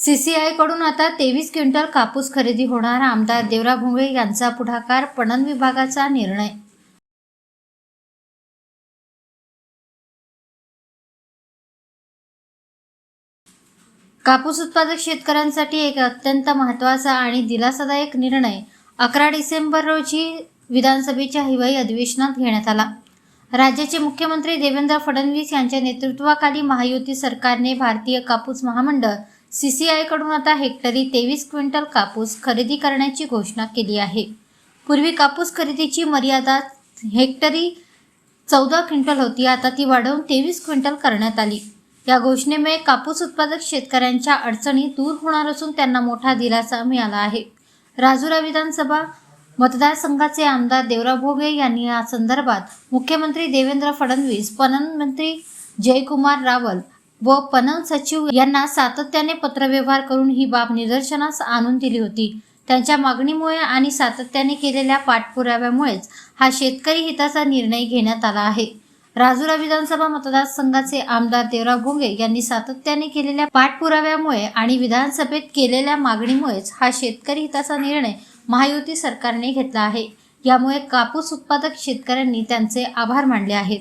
सीसीआयकडून आता तेवीस क्विंटल कापूस खरेदी होणार. आमदार देवरा भोंगळे यांचा पुढाकार पणन विभागाचा निर्णय. कापूस उत्पादक शेतकऱ्यांसाठी एक अत्यंत महत्त्वाचा आणि दिलासादायक निर्णय. अकरा डिसेंबर रोजी विधानसभेच्या हिवाळी अधिवेशनात घेण्यात आला. राज्याचे मुख्यमंत्री देवेंद्र फडणवीस यांच्या नेतृत्वाखाली महायुती सरकारने भारतीय कापूस महामंडळ सी सी आयकडून आता हेक्टरी तेवीस क्विंटल कापूस खरेदी करण्याची घोषणा केली आहे. पूर्वी कापूस खरेदीची मर्यादा हेक्टरी चौदा क्विंटल होती आता ती वाढवून तेवीस क्विंटल करण्यात आली. या घोषणेमुळे कापूस उत्पादक शेतकऱ्यांच्या अडचणी दूर होणार असून त्यांना मोठा दिलासा मिळाला आहे. राजुरा विधानसभा मतदारसंघाचे आमदार देवराव भोगे यांनी या संदर्भात मुख्यमंत्री देवेंद्र फडणवीस पणन मंत्री जयकुमार रावल व पणन सचिव यांना सातत्याने पत्रव्यवहार करून ही बाब निदर्शनास आणून दिली होती. त्यांच्या मागणीमुळे आणि सातत्याने केलेल्या पाठपुराव्यामुळेच हा शेतकरी हिताचा निर्णय घेण्यात आला आहे. राजुरा विधानसभा मतदारसंघाचे आमदार देवराव भोंगे यांनी सातत्याने केलेल्या पाठपुराव्यामुळे आणि विधानसभेत केलेल्या मागणीमुळेच हा शेतकरी हिताचा निर्णय महायुती सरकारने घेतला आहे. यामुळे कापूस उत्पादक शेतकऱ्यांनी त्यांचे आभार मानले आहेत.